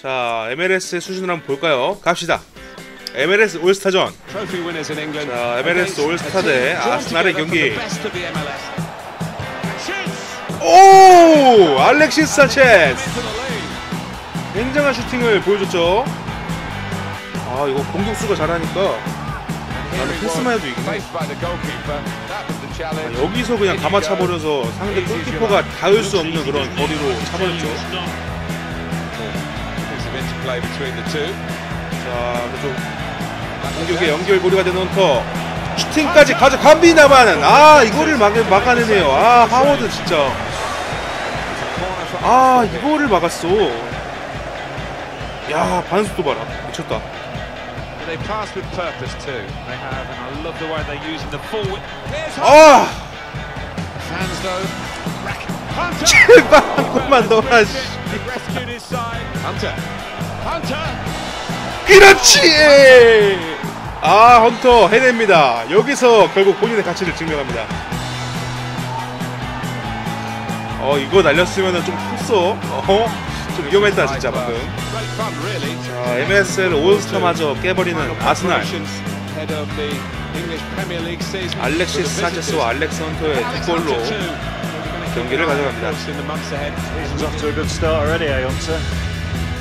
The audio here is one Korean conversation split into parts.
자 MLS의 수준을 한번 볼까요? 갑시다. MLS 올스타전. 자, MLS 올스타 대 아스날의 경기. 오! 알렉시스 산체스. 굉장한 슈팅을 보여줬죠. 아 이거 공격수가 잘하니까 나는 패스만 해도 이기네. 아, 여기서 그냥 감아 차버려서 상대 골키퍼가 닿을 수 없는 그런 거리로 차버렸죠. 자, 그쪽 공격의 연결 고리가 되는 헌터 슈팅까지 가져갑니다만은 아 이거를 막, 막아내네요. 아 하워드 진짜 아 이거를 막았어. 야 반수도 봐라 미쳤다. They pass with purpose too. They have, and I love the way they're using the forward. 아 hands though. Hunter 제발 한 골만 넣어라. Hunter. 그렇지! 아 헌터 해냅니다. 여기서 결국 본인의 가치를 증명합니다. 어 이거 날렸으면은 좀 컸어. 어? 좀 위험했다 진짜 방금. 자 MSL 올스타마저 깨버리는 아스날. 알렉시스 산체스와 알렉스 헌터의 두 골로 경기를 가져갑니다.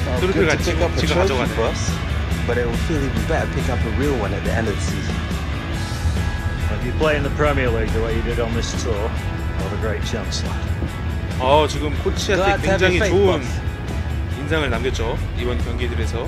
In the months ahead. He's off to a good start already, eh, Hunter? 트로피를 같이 pick up a 지금 trophy 가져가네. for us, but it will feel even better pick up a real one at the end of the season. If you play in the Premier League the way you did on this tour, what a great chance, lad. 어 지금 코치한테 굉장히 좋은. 인상을 남겼죠 이번 경기들에서.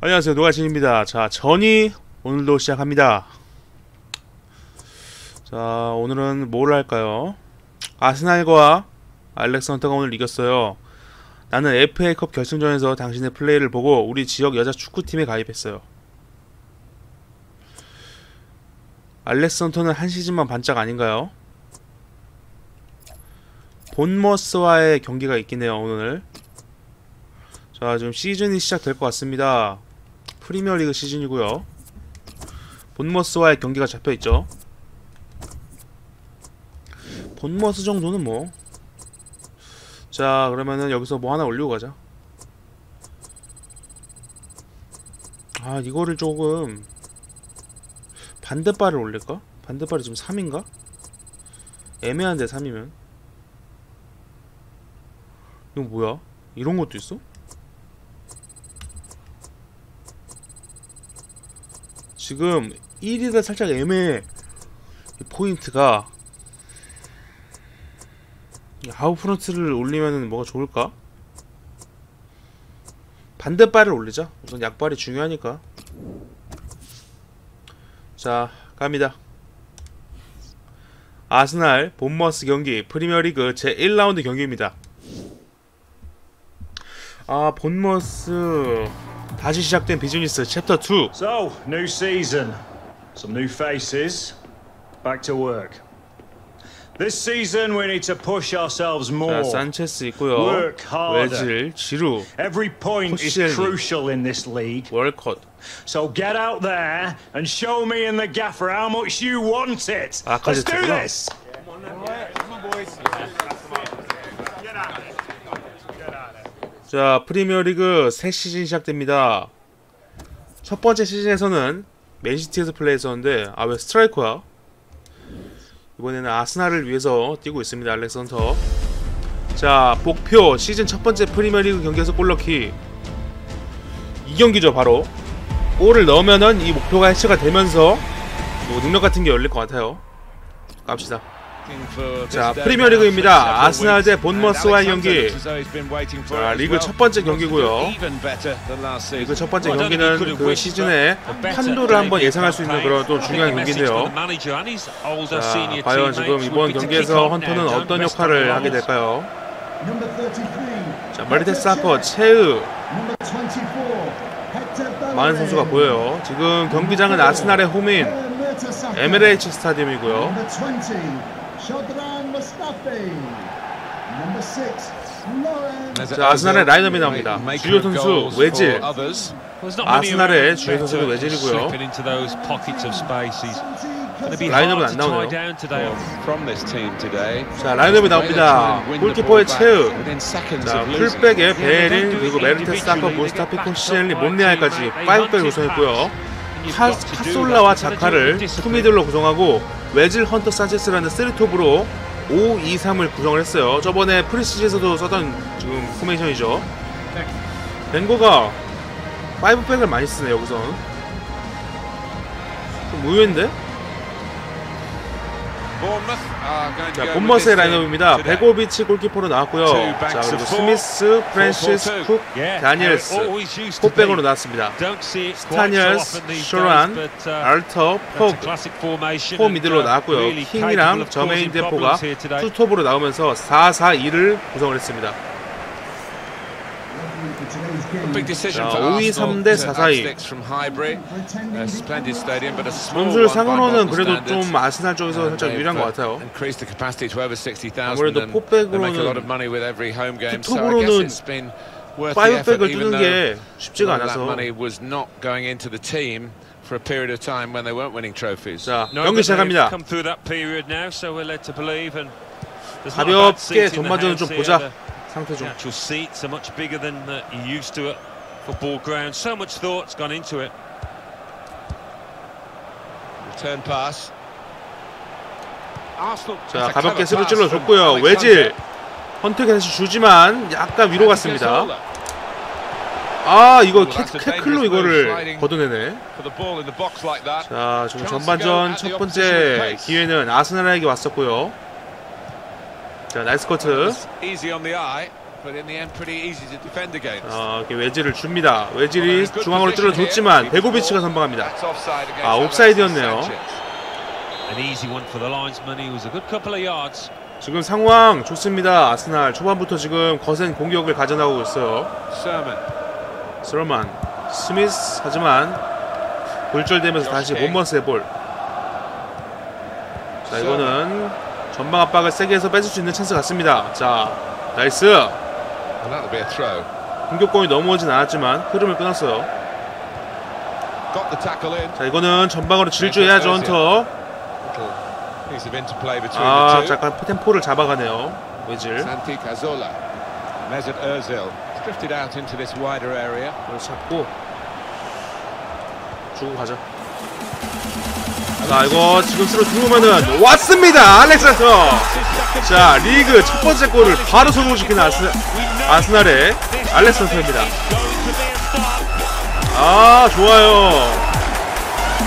안녕하세요 노가신입니다. 자 전이 오늘도 시작합니다. 자 오늘은 뭘 할까요? 아스날과 알렉스 헌터가 오늘 이겼어요. 나는 FA컵 결승전에서 당신의 플레이를 보고 우리 지역 여자 축구팀에 가입했어요. 알렉스 헌터는 한 시즌만 반짝 아닌가요? 본머스와의 경기가 있긴 해요 오늘. 자 지금 시즌이 시작될 것 같습니다. 프리미어리그 시즌이고요. 본머스와의 경기가 잡혀 있죠. 본머스 정도는 뭐. 자 그러면은 여기서 뭐 하나 올리고 가자. 아 이거를 조금 반대발을 올릴까? 반대발이 지금 3인가? 애매한데 3이면 이거 뭐야? 이런 것도 있어? 지금 1위가 살짝 애매해. 이 포인트가. 이 아웃프런트를 올리면은 뭐가 좋을까? 반대발을 올리자. 우선 약발이 중요하니까. 자 갑니다. 아스날 본머스 경기 프리미어리그 제1라운드 경기입니다. 아 본머스 다시 시작된 비즈니스 챕터 2 So, new season, some new faces, back to work. This season we need to push ourselves more. 자 산체스 있고요 Work harder. 웨질 지루 Every point is Koscielny. crucial in this league. 월컷 So get out there and show me and the gaffer how much you want it. 아까 Let's do 됐구나. this. 자 프리미어리그 새 시즌 시작됩니다 첫 번째 시즌에서는 맨시티에서 플레이했었는데 아 왜 스트라이커야? 이번에는 아스날을 위해서 뛰고 있습니다 알렉산더. 자 목표 시즌 첫 번째 프리미어리그 경기에서 골 넣기. 이 경기죠 바로. 골을 넣으면은 이 목표가 해체가 되면서 뭐 능력 같은 게 열릴 것 같아요. 갑시다 자, 프리미어리그입니다. 아스날 대 본머스와의 경기. 자, 리그 첫 번째 경기고요. 리그 첫 번째 경기는 그 시즌에 판도를 한번 예상할 수 있는 그런 또 중요한 경기인데요. 자, 과연 지금 이번 경기에서 헌터는 어떤 역할을 하게 될까요? Number 33, 자, 마리테스 하커, 24, 많은 선수가 보여요. 지금 경기장은 아스날의 홈인 MLH 스타디움이고요. Number 20, Shadran Mustafi. Number 6, Flores. 자, 아스날의 라인업이 나옵니다. 주요 선수 외질. 아스날의 주요 선수가 외질이고요. 라인업은 안 나오네요. 자 라인업이 나옵니다. 골키퍼의 체우, 자 풀백의 베린 그리고 메르테스, 사커, 무스타피, 콘시엘리, 몬레알까지 5백을 구성했고요. 카, 카솔라와 자카를 투미들로 구성하고 외질 헌터 사체스라는 쓰리톱으로 5-2-3을 구성을 했어요. 저번에 프리시즌에서도 썼던 지금 포메이션이죠. 벵거가 5백을 많이 쓰네 여기선. 좀 의외인데? 자, 본머스의 라인업입니다. 베고비치 골키퍼로 나왔고요. 자, 그리고 스미스, 프랜시스, 쿡, 다니엘스, 포백으로 나왔습니다. 스타니얼스, 쇼란, 알터, 포그, 포 미들로 나왔고요. 킹이랑 저메인 데포가 투톱으로 나오면서 4-4-2를 구성을 했습니다. A big decision 자, for 5-2-3 Arsenal 대 to 4-4-2. have sticks from Highbury. A splendid stadium, but a small 점수를 상으로는 그래도. 좀 아스날 쪽에서 살짝 유리한 것 uh, 같아요. increased the capacity to over 60,000 아무래도 포백으로는 투톱으로는 guess it's been worth the effort, 파이브백을 even 뚫는 though 게 쉽지가 않아서 for a period of time when they weren't winning trophies. 자 경기 시작합니다. 가볍게 전반전을 좀 보자. Here. 상태 The 좀 actual seats are much bigger than uh, you used to at football ground. So much thought's gone into it. Return pass. Arsenal. 자 가볍게 스루 찔러줬고요. 외질 다시 주지만 약간 위로 갔습니다. 아 이거 캐, 캐클로 이거를 걷어내네. For the ball in the box like that. 자 지금 전반전 첫 번째 기회는 아스날에게 왔었고요. 자 나이스 커트. 아 이렇게 외질을 줍니다. 외질이 중앙으로 찔러줬지만 베고비치가 선방합니다. 아, 옵사이드였네요. 지금 상황 좋습니다. 아스날 초반부터 지금 거센 공격을 가져나가고 있어요. 스럴만 스미스 하지만 골절되면서 다시 본머스의 볼. 자 이거는 전방 압박을 세게 해서 뺏을 수 있는 찬스 같습니다. 자 나이스. 공격권이 넘어오진 않았지만 흐름을 끊었어요. 자 이거는 전방으로 질주해야죠 헌터. 아. 잠깐 템포를 잡아가네요. 외질. Santi Cazorla. Mesut Ozil. Drifted out into this wider area. 이걸 잡고 주고 가자. 자 이거 지금 쓰러 들어오면은 왔습니다 알렉산더. 자 리그 첫 번째 골을 바로 성공시키는 아스, 아스날의 알렉산더입니다. 아 좋아요.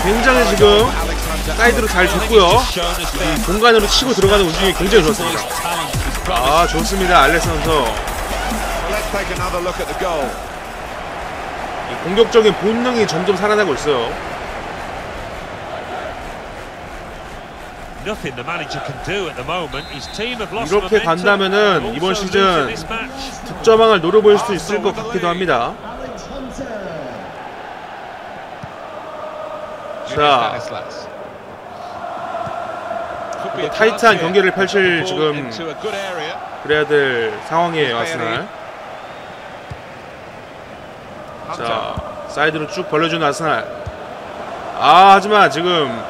굉장히 지금 사이드로 잘 줬고요. 이 공간으로 치고 들어가는 움직임이 굉장히 좋았습니다. 아 좋습니다 알렉산더. 공격적인 본능이 점점 살아나고 있어요. Nothing the manager can do at the moment. His team have lost 이렇게. 간다면은 이번 시즌. 득점왕을 노려볼 수 있을 것 같기도 합니다. 자, 타이트한. 경기를 펼칠 지금. 그래야 될 상황이에요, 아스날. 자, 사이드로 쭉 벌려주는 아스날. 아, 하지만 지금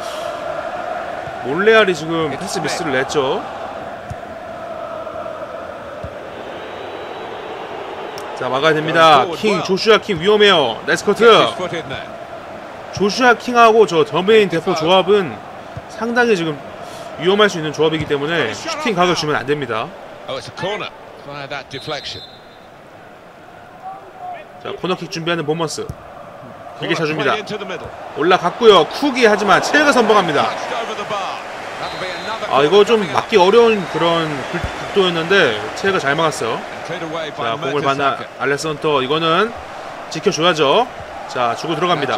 몰레알이 지금 패스 미스를 냈죠. 자, 막아야 됩니다. 킹, 조슈아 킹 위험해요. 나이스 Gets 커트. his foot in there. 조슈아 킹하고 저 더메인 대포 조합은 상당히 지금 위험할 수 있는 조합이기 때문에 슈팅 각을 주면 안 됩니다. Oh. 자 코너킥 준비하는 보머스 길게 차줍니다. 올라갔고요. 쿡이 하지만 체가 선방합니다. 아 이거 좀. 막기 어려운 그런 굴- 각도였는데 체가 잘 막았어요. 자 공을 받나. 알렉산더 이거는 지켜줘야죠. 자 주고 들어갑니다.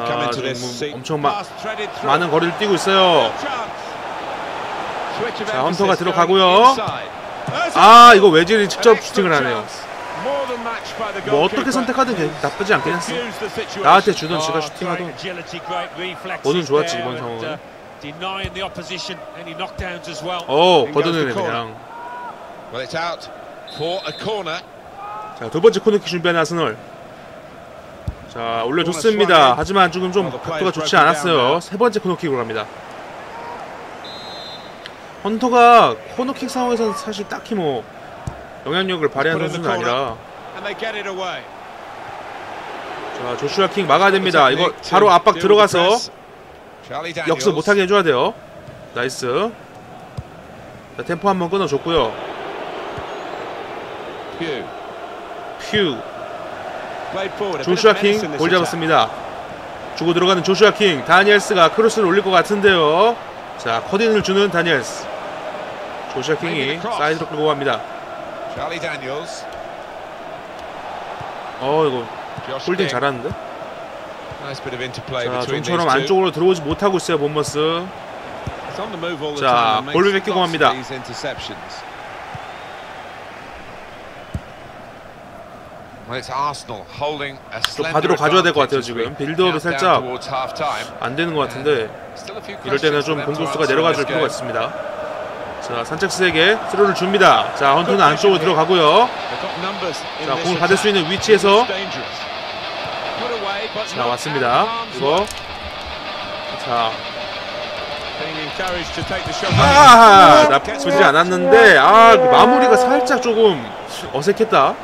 아, 지금 뭐. 엄청 마-. 많은 거리를 뛰고 있어요. 자, 헌터가 들어가고요. 아 이거 외질이 직접 슈팅을 하네요. 뭐 어떻게. 선택하든 개- 나쁘지 않긴 했어. 나한테 주던 지가 Oh, 슈팅하던 뭐든 좋았지, 이번 상황은. uh. 어 걷어내네. 그냥. 자 두 번째 코너킥 준비하는 아스널 자 올려줬습니다 하지만 조금 좀 각도가 좋지 않았어요 세 번째 코너킥으로 갑니다 헌터가 코너킥 상황에서는 사실 딱히 뭐 영향력을 발휘하는 선수는 아니라 And they get it away. 자 조슈아 킹 막아야 됩니다 이거 바로 압박 들어가서. 역습 못하게 해줘야 돼요 나이스 자 템포 한번 끊어줬고요. 퓨 조슈아 킹 볼. 잡았습니다. 주고 들어가는 조슈아 킹 다니엘스가 크로스를 올릴 것 같은데요. 자 커딘을 주는 다니엘스. 조슈아 킹이 사이드로 끌고 갑니다. Charlie Daniels. 어 이거 홀딩. 잘하는데. 자 좀처럼. 안쪽으로 들어오지 못하고 있어요 본머스. 자, 볼을 뺏기고 a 좀 받으러 가줘야 될 것 같아요 지금. 빌드업이 살짝. 안 되는 것 같은데 이럴 때는 좀 공격수가 answer 내려가 in 줄 this 필요가. 있습니다. 자 산책스에게 스루를 줍니다. 자 헌터는 안쪽으로 들어가고요. 자 공을 받을 수. 있는 위치에서 자 왔습니다. 이거. 자. 아 나쁘지 않았는데 아그 마무리가 살짝 조금 어색했다.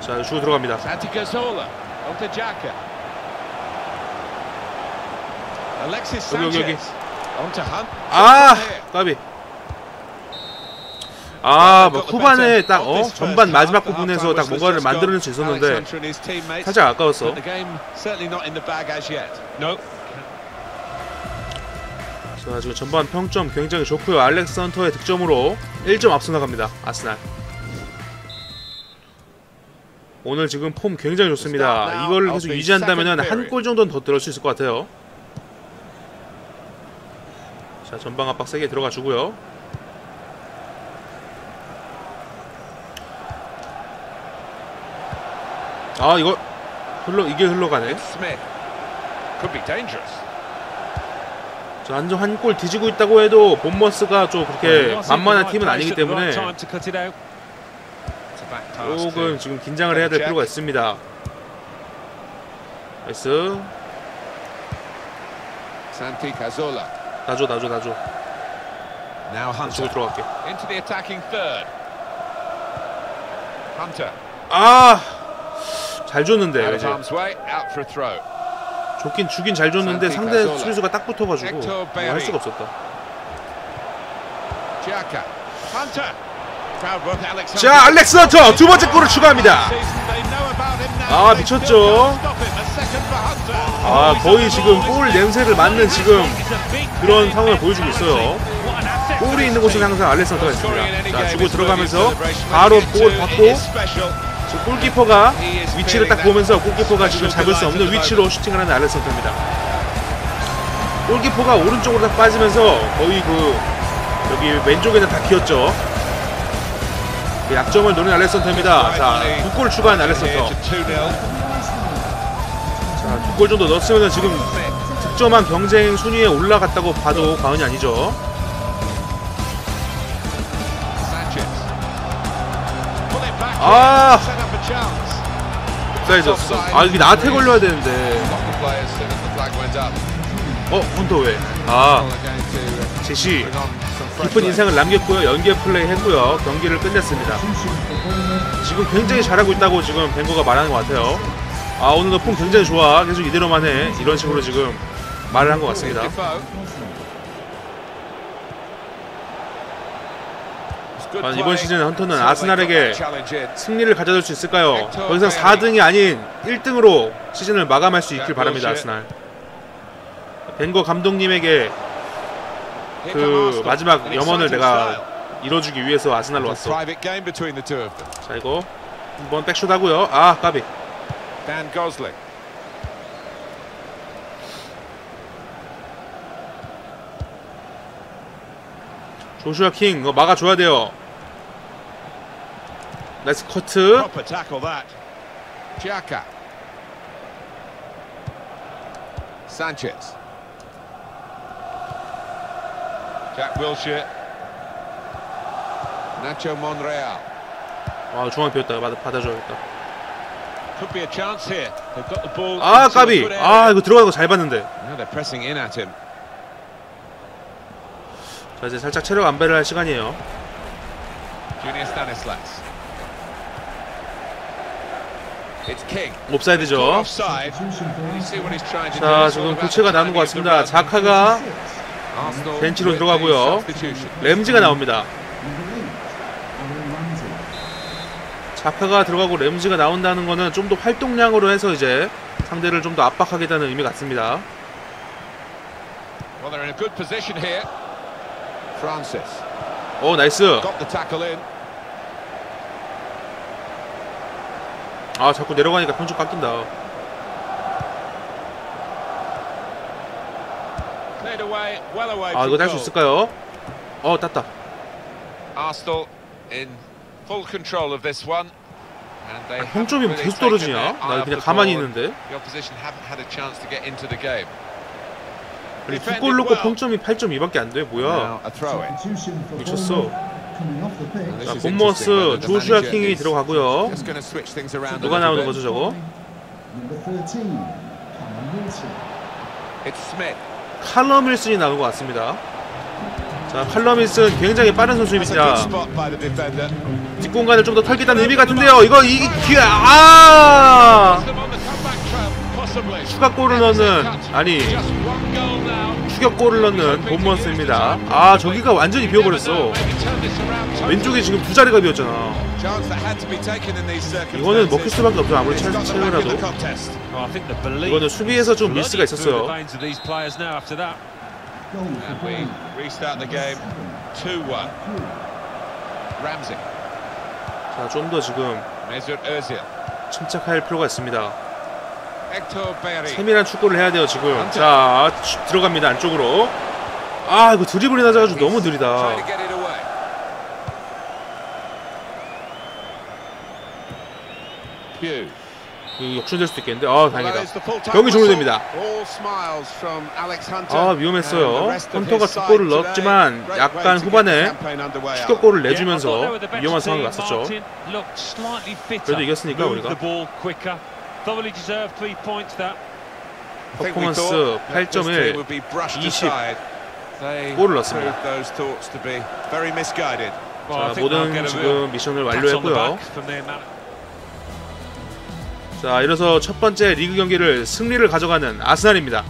자 주고 들어갑니다. 여기, 여기, 여기. Sanchez. Onto Hunt. 아 까비. 아 뭐 후반에 딱 어 전반 마지막 부분에서 딱 뭔가를 만들어낼 수 있었는데 살짝 아까웠어. 자 지금 전반 평점 굉장히 좋고요. 알렉스 헌터의 득점으로 1점 앞서 나갑니다. 아스날. 오늘 지금 폼 굉장히 좋습니다. 이걸 계속 유지한다면 한 골 정도는 더 들을 수 있을 것 같아요. 자 전방 압박 세게 들어가 주고요. 아 이거 흘러 이게 흘러가네. 자, 완전 한골 뒤지고 있다고 해도 본머스가 좀 그렇게 만만한 팀은 아니기 때문에 조금 지금 긴장을 해야 될 필요가 있습니다. 나이스. Santi Cazorla. 놔줘. Now 치고 Hunter. 들어갈게. Into the attacking third. Hunter. 아! 잘 줬는데, 이제. harm's way. Out for a throw. 좋긴 주긴 잘 줬는데 상대. 수비수가 딱 붙어가지고 뭐. 할 수가 없었다. 자. 알렉스 헌터 두 번째 골을 추가합니다. 아, 미쳤죠? 아, 거의 지금 골 냄새를 맡는 지금 그런 상황을 보여주고 있어요. 골이 있는 곳은 항상 알렉스 헌터가 있습니다. 자, 주고 들어가면서 바로 볼 받고 골키퍼가 위치를 딱 보면서 골키퍼가 지금 잡을 수 없는 위치로 슈팅을 하는 알렉스 헌터입니다. 골키퍼가 오른쪽으로 딱 빠지면서 거의 그 여기 왼쪽에는 다 비었죠. 그 약점을 노린 알렉스 헌터입니다. 자, 두 골 추가한 헌터. 자, 두 골 정도 넣었으면 지금 득점한 경쟁 순위에 올라갔다고 봐도 과언이 아니죠. 아! 옵사이드였어. 아, 여기 나한테 걸려야 되는데. 어, 헌터 왜? 아, 제시. 깊은 인상을 남겼고요. 연계 플레이 했고요. 경기를 끝냈습니다. 지금 굉장히 잘하고 있다고 지금 벵거가 말하는 것 같아요. 아, 오늘도 폼 굉장히 좋아. 계속 이대로만 해. 이런 식으로 지금 말을 한 것 같습니다. 아, 이번 시즌 헌터는 아스날에게 승리를 가져다 수 있을까요? 더 이상 4등이 아닌 1등으로 시즌을 마감할 수 있길 바랍니다. 아스날. 벤거 감독님에게 그 마지막 염원을 내가 이뤄주기 위해서 아스날로 왔어. 자 이거 한번 백슛 하고요. 아 까비. 조슈아 킹 이거 막아줘야 돼요. 나이스 커트. 아 중앙 비었다. 받아, 받아줘야겠다. 아 까비. 아 이거 들어가는 거 잘 봤는데. Now they're pressing in at him. 자 이제 살짝 체력 안배를 할 시간이에요. 옵사이드죠. 자 지금 교체가 나는 것 같습니다. 자카가 벤치로 들어가고요. 램지가 나옵니다. 자카가 들어가고 램지가 나온다는 거는 좀 더 활동량으로 해서 이제 상대를 좀 더 압박하겠다는 의미 같습니다. Well, they're in a good position here. Francis 오 나이스. got the tackle in. 아 자꾸 내려가니까 평점 깎인다. Cleared away, well away 아 이거 할수 goal. 있을까요? 어 땄다. Arsenal in full control of this one. 아, 평점이 계속 떨어지냐? 나 그냥 가만히. 있는데. The opposition haven't had a chance to get into the game. 두골 넣고 평점이 8.2밖에 안 돼. 뭐야? 미쳤어. 자 본머스 조슈아 킹이 들어가고요. 누가 나오는. 거죠 저거? Number 13, Callum Wilson. It's Smith. 칼럼 윌슨이 나온 것 같습니다. 자 칼럼 윌슨 굉장히 빠른 선수입니다. 뒷공간을 좀 더 털겠다는 의미 같은데요. 이거 이 기회 아 possibly. 추가 골을 넣는 아니 추격골을 넣는 본머스입니다. 아 저기가 완전히 비어버렸어. 왼쪽에 지금 두 자리가 비었잖아. 이거는 먹힐 수밖에 없죠. 아무리 belief 이거는 수비에서 좀 미스가 있었어요. veins of these players now after that. Goal for And we Bournemouth. restart the game 2-1. Ramsey. 자좀 더 지금. 침착할 필요가 있습니다. 세밀한 축구를 해야 돼요 지금. 자 주- 들어갑니다 안쪽으로. 아 이거 드리블이 낮아가지고 너무 느리다. 역전될 수도 있겠는데. 아 다행이다. 경기. 종료됩니다. 아 위험했어요. 헌터가 두 골을 today. 넣었지만 약간 후반에. 추격골을 내주면서 위험한. 상황이 왔었죠. 그래도 이겼으니까 우리가. Thoroughly deserved three points that. 퍼포먼스 thought that this 8.1, team would be brushed 20 aside. They 골을 넣었습니다. I 자 모든 지금 미션을 완료했고요. 자 이래서 첫 번째 리그 경기를 승리를 가져가는 아스날입니다.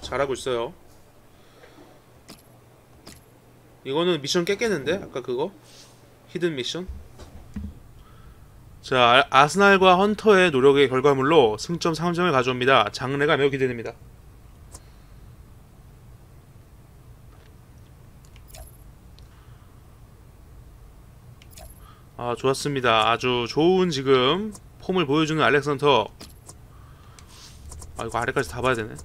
잘하고 있어요. 이거는 미션 깼겠는데? 아까 그거? 히든 미션? 자, 아- 아스날과 헌터의 노력의 결과물로 승점 3점을 가져옵니다. 장래가 매우 기대됩니다. 아 좋았습니다. 아주 좋은 지금 폼을 보여주는 알렉산더. 아 이거 아래까지 다 봐야 되네.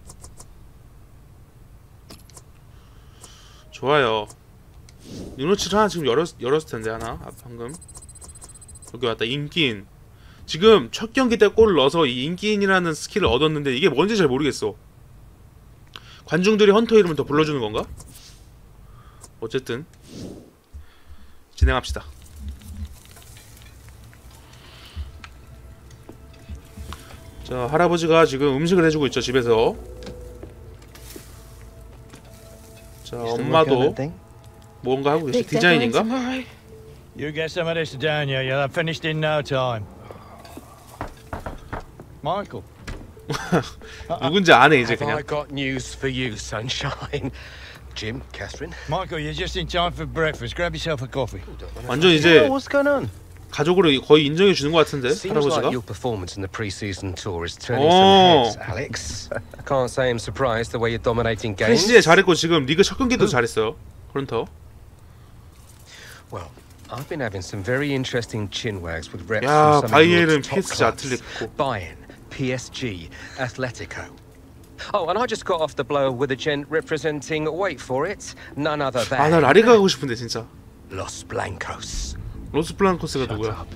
좋아요. 유노치를 하나 지금 열었, 열었을 텐데 하나. 아, 방금. 여기 왔다. 인기인. 지금 첫 경기 때 골을 넣어서 이 인기인이라는 스킬을 얻었는데 이게 뭔지 잘 모르겠어. 관중들이 헌터 이름을 더 불러주는 건가? 어쨌든. 진행합시다. 자 할아버지가 지금 음식을 해주고 있죠 집에서. 자 엄마도 뭔가 하고 계시 디자인인가? You get some of this down you. You'll have finished in no time. Michael. 누군지 아네 이제 Have I 그냥 got news for you, sunshine? Jim, Catherine. Michael, you're just in time for breakfast. Grab yourself a coffee. 완전 이제 Oh, what's going on? 가족으로 거의 인정해 주는 것 같은데 할아버지가 your performance in the pre-season tour is turning Oh. some heads, Alex. I can't say I'm surprised the way you're dominating games. 프레시제 잘했고 지금 리그 첫 경기도 잘했어요 그런터 Well, I've been having some very interesting chinwags with reps 야 from some of 바이에른 Europe's top PSG clubs. 아틀레티코 Bayern, PSG, Atletico. Oh, and I just got off the blower with a gent representing, wait for it, none other 아 나 than 라리가 가고 싶은데 진짜. Los Blancos. 로스 블랑코스가 누구야?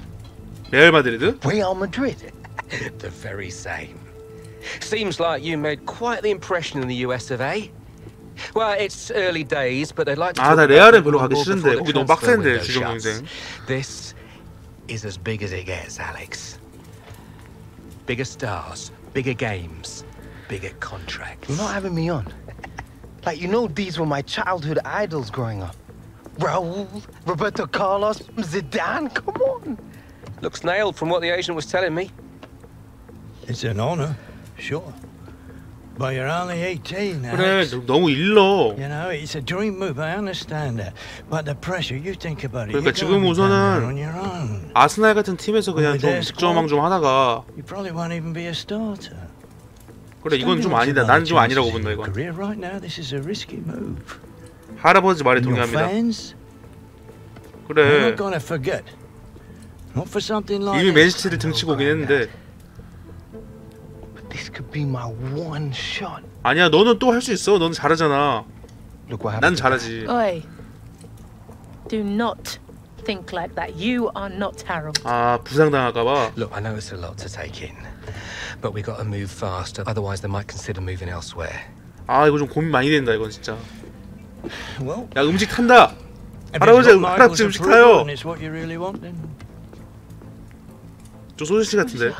레알 마드리드? Real Madrid. The very same. Seems like you made quite the impression in the US of A. Well, it's early days, but they'd like to 아, talk 나 about 레알은 bringing 별로 on 가기 board 싫은데. before the 거기 너무 transfer 빡센데, window 지금 shuts. 경쟁. This is as big as it gets, Alex. Bigger stars, bigger games, bigger contracts. You're not having me on. Like, you know, these were my childhood idols growing up. Raul, Roberto Carlos, Zidane, come on. Looks nailed from what the agent was telling me. It's an honor, sure. But you're only 18 now. 그래 너- 너무 일러. You know, it's a dream move, I understand that. But the pressure, you think about it. 그러니까 you're 지금 우선은. 아스날 같은 팀에서 그냥 좀 득점왕 좀 하다가 You probably won't even be a starter. 그래 이건 좀 아니다. 난 좀 아니라고 본다 이건. Career right now, this is a risky move. 할아버지 말에 동의합니다. 그래 not gonna forget. Not for something like 이미. 맨시티를 등치고 오긴 했는데 this could be my one shot. 아니야 너는 또 할 수 있어. 너는 잘하잖아. Look what 난. 잘하지. Oi. Do not think like that. You are not Harold. 아 부상당할까 봐. Look, I know it's a lot to take in, but we got to move fast. Otherwise, they might consider moving elsewhere. 아 이거 좀 고민 많이 된다 이건 진짜. Well, 야 음식 탄다. 할아버지, 할아버지 음식 타요. 좀 소시지 같은데.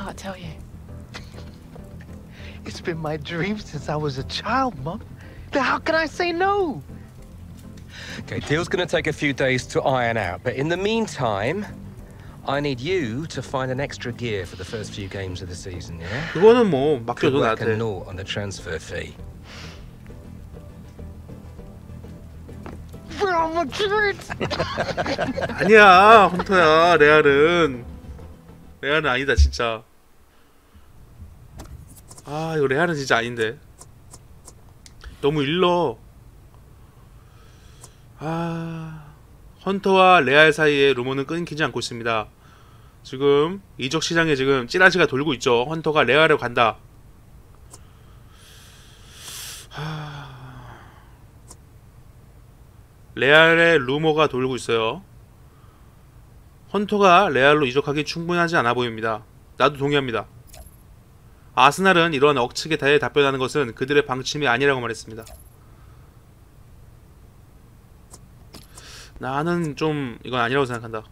heart tell you? It's been my dream since I was a child, Mum. Then how can I say no? Okay, deal's going to take a few days to iron out, but in the meantime, I need you to find an extra gear for the first few games of the season, yeah? 그거는 뭐 Could 맡겨줘 work a 나한테. naught on the transfer fee. Real Madrid! 아니야 헌터야 레알은 레알은 아니다 진짜. 아 이거 레알은 진짜 아닌데. 너무 일러. 아 헌터와 레알 사이의 루머는 끊기지 않고 있습니다. 지금 이적 시장에 지금 찌라시가 돌고 있죠. 헌터가 레알에 간다. 하... 레알의 루머가 돌고 있어요. 헌터가 레알로 이적하기 충분하지 않아 보입니다. 나도 동의합니다. 아스날은 이러한 억측에 대해 답변하는 것은 그들의 방침이 아니라고 말했습니다. 나는 좀 이건 아니라고 생각한다.